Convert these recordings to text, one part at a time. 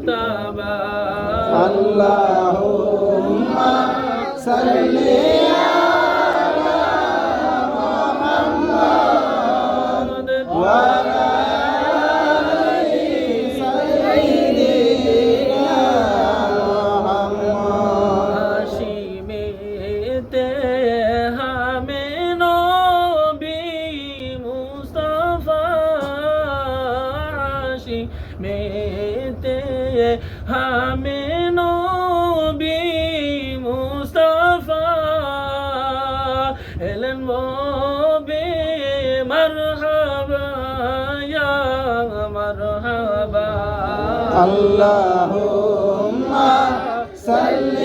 মুজতাবা আল্লাহুম্মা সাল্লি আলা মুহাম্মাদ। ওয়া সাইয়্যিদিনা মুহাম্মাদ হাশিমেতে হামে নবী মুস্তাফা এলেন নবী মারহাবা ইয়া মারহাবা। আল্লাহুম্মা সাল্লি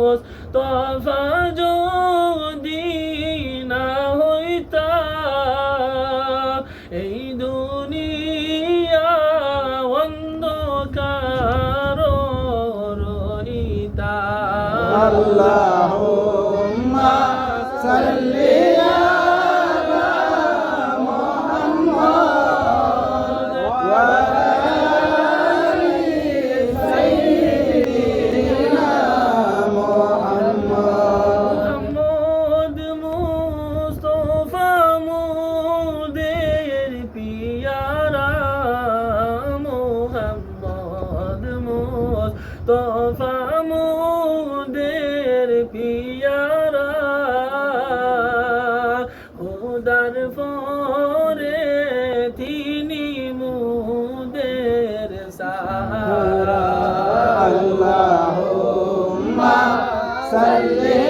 খোঁজ তফা যদি না হইতা এই দুনিয়া অন্ধকার রইতা। আল্লাহ। তোফামুদের পিয়ারা খোদার পরে তিনি মুদের সাহারা। আল্লাহ সাল্লি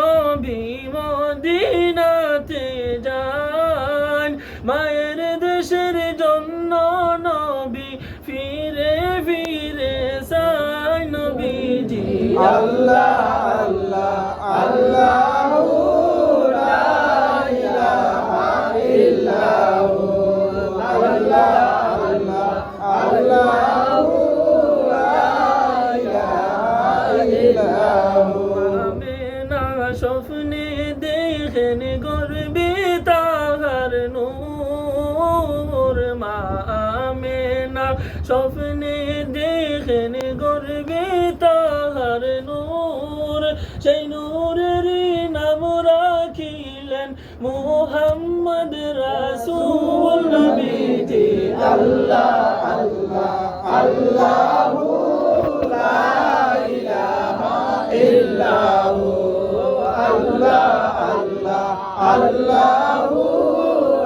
আল্লাহ স্বপ্নে দেখেন গর্বে তাহার নূর মা স্বপ্নে দেখেন গর্বে সেই নূরের নাম রাখিলেন মোহাম্মদ রাসুল নবীজি আল্লাহ আল্লাহ আল্লাহ আল্লাহ আল্লাহু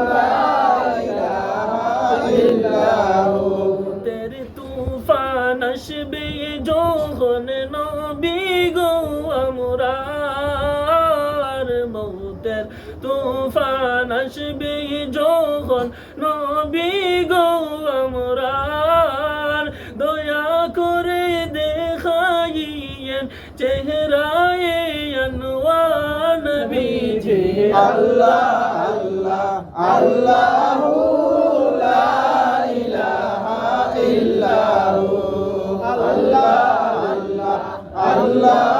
লা ইলাহা তুফান আসবে যখন নবী গো। গোরার মৌতের তুফান আসবে যখন নবী গো আমরার দয়া করে দেখাইয়েন চেহারায় আনওয়ার নবী আল্লাহ আল্লাহ